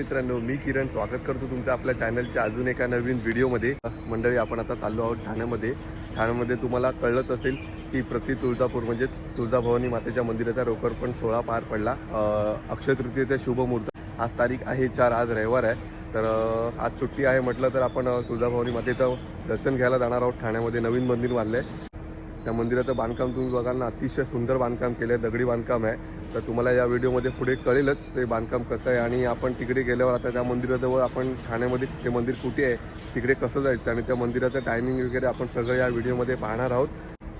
मित्रांनो मी किरण स्वागत करतो तुमचं आपल्या चॅनलच्या अजून एका नवीन व्हिडिओमध्ये. मंडळी आपण आता चाललो आहोत ठाण्यामध्ये. ठाण्यामध्ये तुम्हाला कळलंच असेल की प्रति तुळजापूर म्हणजेच तुळजाभवानी मातेच्या मंदिराचा रोकरपण सोहळा पार पडला. अक्षय तृतीयेचा शुभमुहूर्त आज तारीख आहे चार आज रविवार आहे. तर आज सुट्टी आहे म्हटलं तर आपण तुळजाभवानी मातेचं दर्शन घ्यायला जाणार आहोत. ठाण्यामध्ये नवीन मंदिर बांधलं आहे त्या मंदिराचं बांधकाम तुम्ही बघाल ना अतिशय सुंदर बांधकाम केलं आहे दगडी बांधकाम आहे. तर तुम्हाला या व्हिडिओमध्ये पुढे कळेलच ते बांधकाम कसं आहे. आणि आपण तिकडे गेल्यावर आता त्या मंदिराजवळ आपण ठाण्यामध्ये ते मंदिर कुठे आहे तिकडे कसं जायचं आणि त्या मंदिराचं टायमिंग वगैरे आपण सगळं या व्हिडिओमध्ये पाहणार आहोत.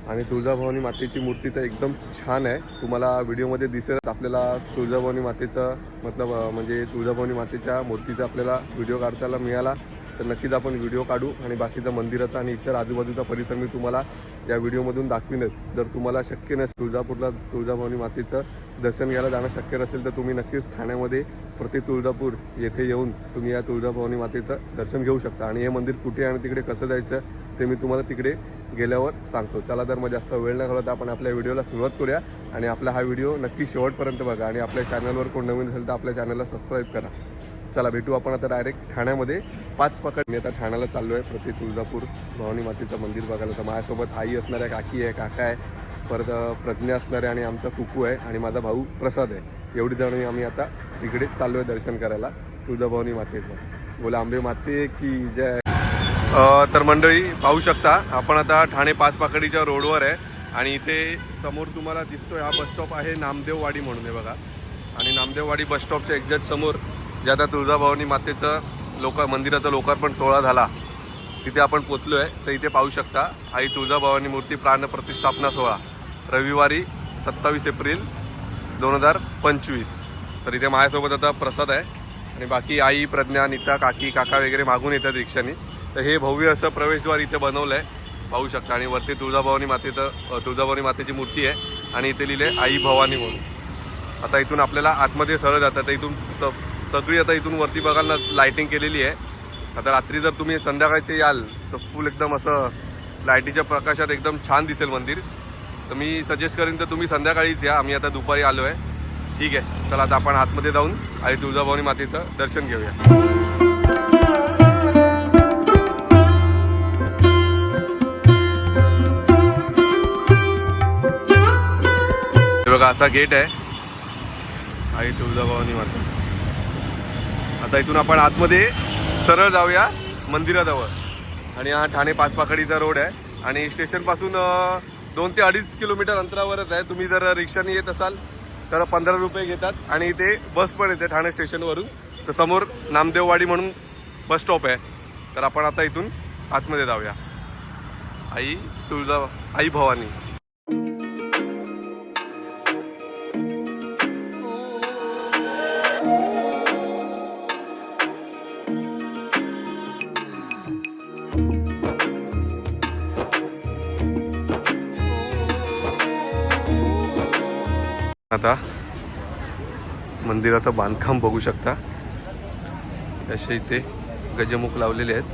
आणि तुळजाभवानी मातेची मूर्ती तर एकदम छान आहे. तुम्हाला व्हिडिओमध्ये दिसेल आपल्याला तुळजाभवानी मातेचं मतलब म्हणजे तुळजाभवानी मातेच्या मूर्तीचा आपल्याला व्हिडिओ काढताना मिळाला. तर नक्कीच आपण व्हिडिओ काढू आणि बाकीचा मंदिराचा आणि इतर आजूबाजूचा परिसर मी तुम्हाला या व्हिडिओमधून दाखवीनच. जर तुम्हाला शक्य नसेल तुळजापूरला तुळजाभवानी मातेचं दर्शन घ्यायला जाणं शक्य नसेल तर तुम्ही नक्कीच ठाण्यामध्ये प्रति तुळजापूर येथे येऊन तुम्ही या तुळजाभवानी मातेचं दर्शन घेऊ शकता. आणि हे मंदिर कुठे आहे आणि तिकडे कसं जायचं ते मी तुम्हाला तिकडे गेल्यावर सांगतो. चला तर मग जास्त वेळ न घालवता आपण आपल्या व्हिडिओला सुरुवात करूया आणि आपला हा व्हिडिओ नक्की शेवटपर्यंत बघा आणि आपल्या चॅनलवर कोण नवीन असेल तर आपल्या चॅनलला सबस्क्राईब करा. चला भेटू आपण आता डायरेक्ट ठाण्यामध्ये. पाच पकड. मी आता ठाण्याला चाललो आहे प्रति तुळजापूर भवानी मातेचं मंदिर बघायला. तर माझ्यासोबत आई असणार आहे काकी आहे काका आहे परत प्रज्ञा असणार आहे आणि आमचा कुकू आहे आणि माझा भाऊ प्रसाद आहे. एवढी जण आम्ही आता तिकडे चाललो आहे दर्शन करायला तुळजाभवानी मातेचं. बोला आंबे माते की जय. तर मंडळी पाहू शकता आपण आता ठाणे पाच पाकडीच्या रोडवर आहे आणि इथे समोर तुम्हाला दिसतोय हा बसस्टॉप आहे नामदेववाडी म्हणून आहे बघा. आणि नामदेववाडी बसस्टॉपच्या एक्झॅक्ट समोर जे आता तुळजाभवानी मातेचं लोक मंदिराचं लोकार्पण सोहळा झाला तिथे आपण पोचलो आहे तर इथे पाहू शकता आई तुळजाभवानी मूर्ती प्राणप्रतिष्ठापना सोहळा रविवारी सत्तावीस एप्रिल दोन हजार पंचवीस. तर इथे माझ्यासोबत आता प्रसाद आहे आणि बाकी आई प्रज्ञा नीता काकी काका वगैरे मागून येतात रिक्षानी. तर हे भव्य असं प्रवेशद्वार इथे बनवलं आहे पाहू शकता आणि वरती तुळजाभवानी मातेचं तुळजाभवानी मातेची मूर्ती आहे आणि इथे लिहिले आई भवानी म्हणून. आता इथून आपल्याला आतमध्ये सरळ जातात तर इथून स सगळी आता इथून वरती बघायला लायटिंग केलेली आहे. आता रात्री जर तुम्ही संध्याकाळचे याल तर फुल एकदम असं लाईटीच्या प्रकाशात एकदम छान दिसेल मंदिर. तर मी सजेस्ट करेन तर तुम्ही संध्याकाळीच या. आम्ही आता दुपारी आलो आहे ठीक आहे. चला आता आपण आतमध्ये जाऊन आई तुळजाभवानी मातेचं दर्शन घेऊया. बघा असा गेट आहे. आई तुळजाभवानी माता. आता इथून आपण आतमध्ये सरळ जाऊया मंदिराजवळ. आणि हा ठाणे पाचपाखडीचा रोड आहे. आणि स्टेशनपासून दोन ते अडीच किलोमीटर अंतरावरच आहे. तुम्ही जर रिक्षाने येत असाल तर पंधरा रुपये घेतात. आणि इथे बस पण येते ठाणे स्टेशनवरून तर समोर नामदेववाडी म्हणून बस स्टॉप आहे. तर आपण आता इथून आतमध्ये जाऊया. आई तुळजा आई भवानी. आता मंदिराचं बांधकाम बघू शकता. असे इथे गजमुख लावलेले आहेत.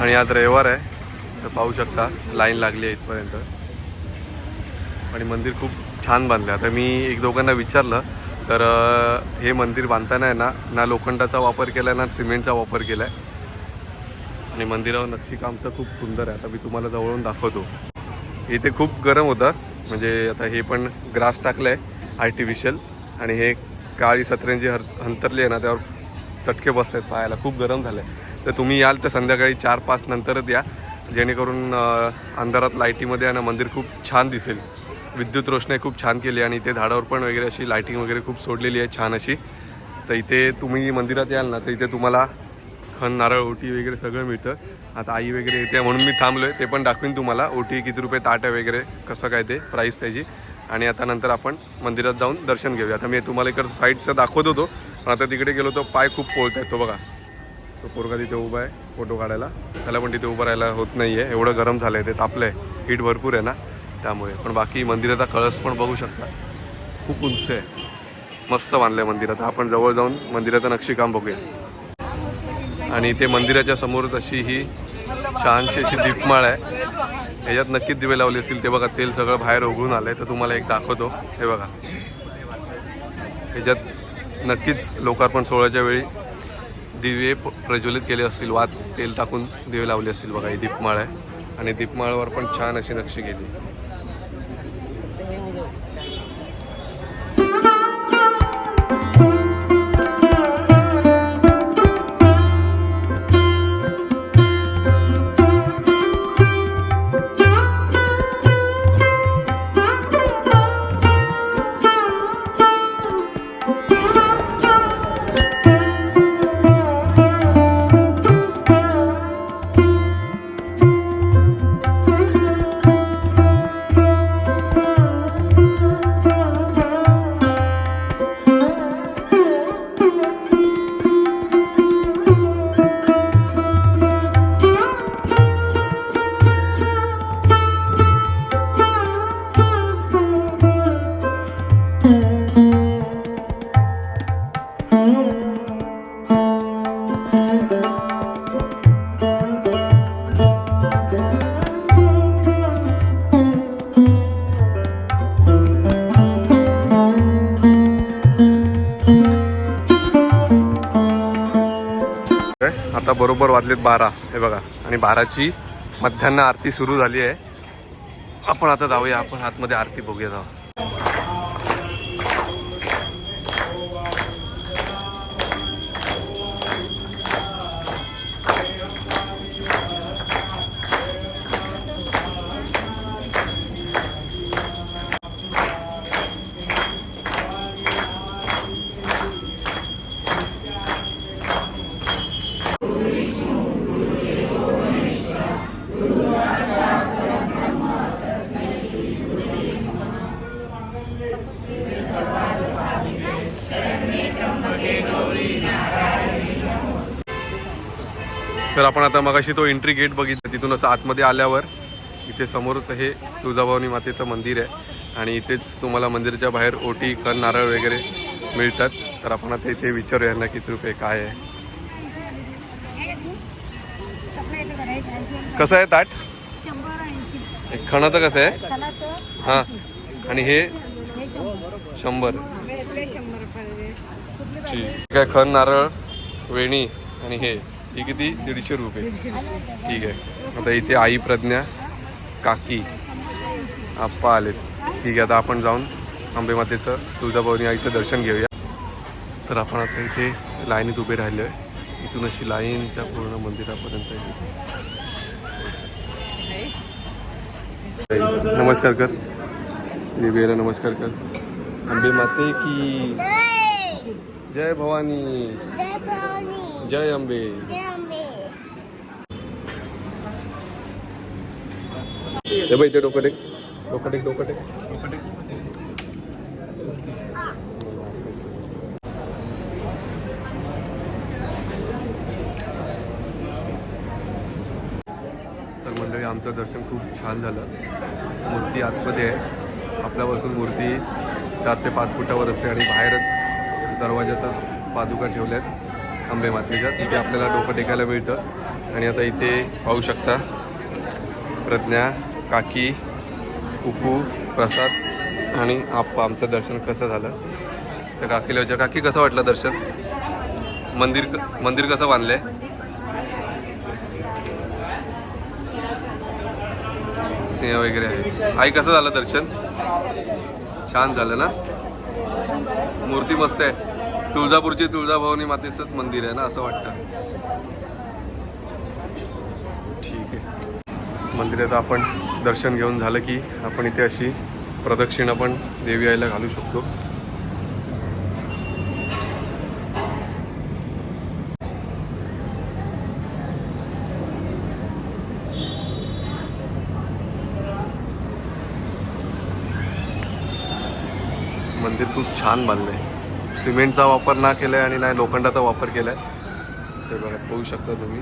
आणि आज रविवार आहे. तर पाहू शकता लाईन लागली आहे इथपर्यंत. आणि मंदिर खूप छान बांधलं. आता मी एक दोघांना विचारलं तर हे मंदिर बांधताना आहे ना ना लोखंडाचा वापर केला ना सिमेंटचा वापर केला आहे आणि मंदिरावर नक्षीकाम तर खूप सुंदर आहे. आता मी तुम्हाला जवळून दाखवतो. इथे खूप गरम होतं. म्हणजे आता हे पण ग्रास टाकलं आहे आर्टिफिशियल आणि हे काळी सत्र्यांची हर हंतरली आहे ना त्यावर चटके बसत आहेत पायाला खूप गरम झालं आहे तर तुम्ही याल तर संध्याकाळी चार पाच नंतरच या. जेणेकरून अंधारात लाईटीमध्ये आहे ना मंदिर खूप छान दिसेल. विद्युत रोषणाई खूप छान केली आणि इथे झाडावर पण वगैरे अशी लाईटिंग वगैरे खूप सोडलेली आहे छान अशी. तर इथे तुम्ही मंदिरात याल ना तर इथे तुम्हाला खण नारळ ओटी वगैरे सगळं मिळतं. आता आई वगैरे येते म्हणून मी थांबलोय. ते पण दाखवीन तुम्हाला. ओटी किती रुपये ताट आहे वगैरे कसं काय ते प्राईस त्याची. आणि आता नंतर आपण मंदिरात जाऊन दर्शन घेऊया. आता मी तुम्हाला इकडचं साईडचं दाखवत होतो पण आता तिकडे गेलो तो पाय खूप पोळत आहे तो बघा. तो पोरगा तिथे उभा आहे फोटो काढायला. त्याला पण तिथे उभं राहायला होत नाही आहे एवढं गरम झालं आहे ते तापलं आहे हीट भरपूर आहे ना त्यामुळे. पण बाकी मंदिराचा कळस पण बघू शकता. खूप उंच आहे. मस्त बांधलं आहे मंदिरात आपण जवळ जाऊन मंदिराचं नक्षीकाम बघूया. आणि ते मंदिराच्या समोरच अशी ही छानशी अशी दीपमाळ आहे. ह्याच्यात नक्कीच दिवे लावले असतील. ते बघा तेल सगळं बाहेर उघडून आलंय. तर तुम्हाला एक दाखवतो. हे बघा. ह्याच्यात नक्कीच लोकार्पण सोहळ्याच्या वेळी दिवे प्रज्वलित केले असतील. वात तेल टाकून दिवे लावले असतील. बघा ही दीपमाळ आहे. आणि दीपमाळवर पण छान अशी नक्षी केली बारा हे बघा. आणि बाराची मध्यान्ह आरती सुरू झाली आहे. आपण आता जाऊया आपण आतमध्ये आरती बघूया जाऊ आपण आता मगाशी तो एंट्री गेट बघितला तिथून असं आतमध्ये आल्यावर इथे समोरच हे तुळजाभवानी मातेचं मंदिर आहे. आणि इथेच तुम्हाला मंदिराच्या बाहेर ओटी कण नारळ वगैरे मिळतात. तर आपण आता इथे विचारूया ना किती रुपये काय आहे. कसं आहे ताट? एक खणाचं कसं आहे? हां. आणि हे? शंभर. ठीक आहे खण नारळ वेणी आणि हे. ही किती? दीडशे रुपये. ठीक आहे. आता इथे आई प्रज्ञा काकी आप्पा आलेत. ठीक आहे आता आपण जाऊन अंबे मातेचं तुळजाभवानी आईचं दर्शन घेऊया. तर आपण आता इथे लाईनीत उभे राहिलो आहे इथून अशी लाईन त्या पूर्ण मंदिरापर्यंत आहे. नमस्कार कर. देवीला नमस्कार कर. आंबे माते की. जय भवानी. जय अंबे। हे बाई इथे डोकं टेक डोकं टेक डोकं टेक. डोकं टेक तर मंडळी आमचं दर्शन खूप छान झालं. मूर्ती आतमध्ये आहे. आपल्यापासून मूर्ती चार ते पाच फुटावर असते आणि बाहेरच दरवाज्यातच पादुका ठेवल्यात अंबे मातेच्या तिथे आपल्याला डोकं टेकायला मिळतं. आणि आता इथे पाहू शकता प्रज्ञा काकी कुकू प्रसाद आणि आप्पा. आमचं दर्शन कसं झालं? तर काकीला विचार काकी कसं वाटलं दर्शन? मंदिर क- मंदिर कसं बांधलंय? सिंह वगैरे आहे आई कसं झालं दर्शन? छान झालं ना? मूर्ती मस्त आहे. तुळजापूरची तुळजाभवानी मातेचंच मंदिर आहे ना असं वाटतं. ठीक आहे. मंदिराचं आपण दर्शन घेऊन झालं की आपण इथे अशी प्रदक्षिणा पण देवी आईला घालू शकतो. मंदिर खूप छान बांधलं आहे सिमेंटचा वापर ना केला आहे आणि नाही लोखंडाचा वापर केला आहे ते बघा पाहू शकता तुम्ही.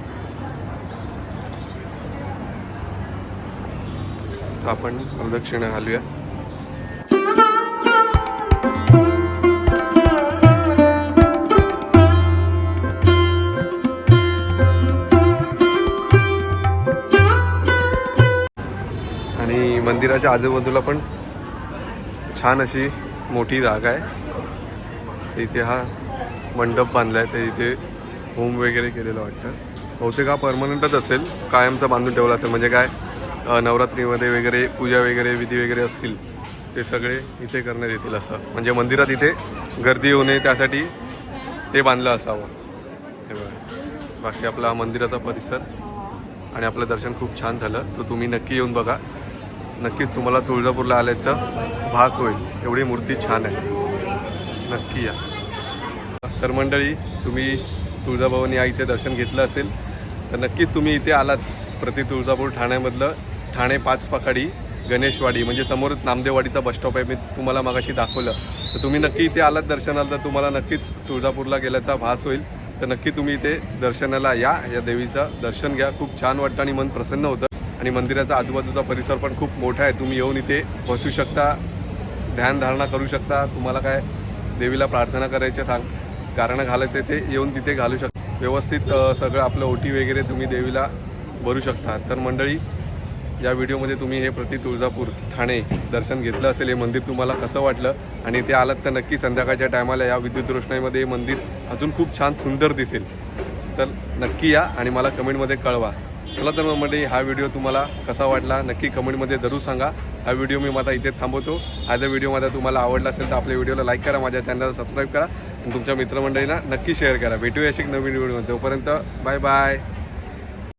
आपण प्रदक्षिण घालूया आणि मंदिराच्या आजूबाजूला पण छान अशी मोठी जागा आहे. इथे हा मंडप बांधला आहे ते इथे होम वगैरे केलेलं वाटतं. बहुतेक हा परमनंटच असेल कायमचा बांधून ठेवला असेल म्हणजे काय नवरात्रीमध्ये वगैरे पूजा वगैरे विधी वगैरे असतील ते सगळे इथे करण्यात येतील असं. म्हणजे मंदिरात इथे गर्दी होऊ नये त्यासाठी ते बांधलं असावं. हे बघा. बाकी आपला मंदिराचा परिसर आणि आपलं दर्शन खूप छान झालं. तर तुम्ही नक्की येऊन बघा. नक्कीच तुम्हाला तुळजापूरला आल्याचं भास होईल. एवढी मूर्ती छान आहे. नक्की या. तर मंडळी तुम्ही तुळजाभवानी आईचे दर्शन घेतलं असेल तर नक्कीच तुम्ही इथे आलात प्रति तुळजापूर ठाण्यामधलं ठाणे पाच पाखाडी गणेशवाडी म्हणजे समोरच नामदेववाडीचा बस स्टॉप आहे मी तुम्हाला मगाशी दाखवलं. तर तुम्ही नक्की इथे आलात दर्शनाला तर तुम्हाला नक्कीच तुळजापूरला गेल्याचा भास होईल. तर नक्की तुम्ही इथे दर्शनाला या या देवीचं दर्शन घ्या. खूप छान वाटतं आणि मन प्रसन्न होतं. आणि मंदिराचा आजूबाजूचा परिसर पण खूप मोठा आहे. तुम्ही येऊन इथे बसू शकता ध्यानधारणा करू शकता. तुम्हाला काय देवीला प्रार्थना करायच्या सांग. गारणं घालायचं ते येऊन तिथे घालू शकता. व्यवस्थित सगळं आपलं ओटी वगैरे तुम्ही देवीला भरू शकता. तर मंडळी या व्हिडिओमध्ये तुम्ही हे प्रति तुळजापूर ठाणे दर्शन घेतलं असेल हे मंदिर तुम्हाला कसं वाटलं? आणि ते आलात तर नक्की संध्याकाळच्या टायमाला या विद्युत रोषणाईमध्ये हे मंदिर अजून खूप छान सुंदर दिसेल. तर नक्की या आणि मला कमेंटमध्ये कळवा. चला तर मग मंडळी हा व्हिडिओ तुम्हाला कसा वाटला? नक्की कमेंटमध्ये जरूर सांगा. हा व्हिडिओ मी माझा इथे थांबवतो. हा जर व्हिडिओ माझा तुम्हाला आवडला असेल तर आपल्या व्हिडिओला लाईक करा माझ्या चॅनलला सबस्क्राईब करा. तुमच्या मित्रमंडळीला नक्की शेअर करा. भेटूया अशी एक नवीन व्हिडिओ तोपर्यंत बाय बाय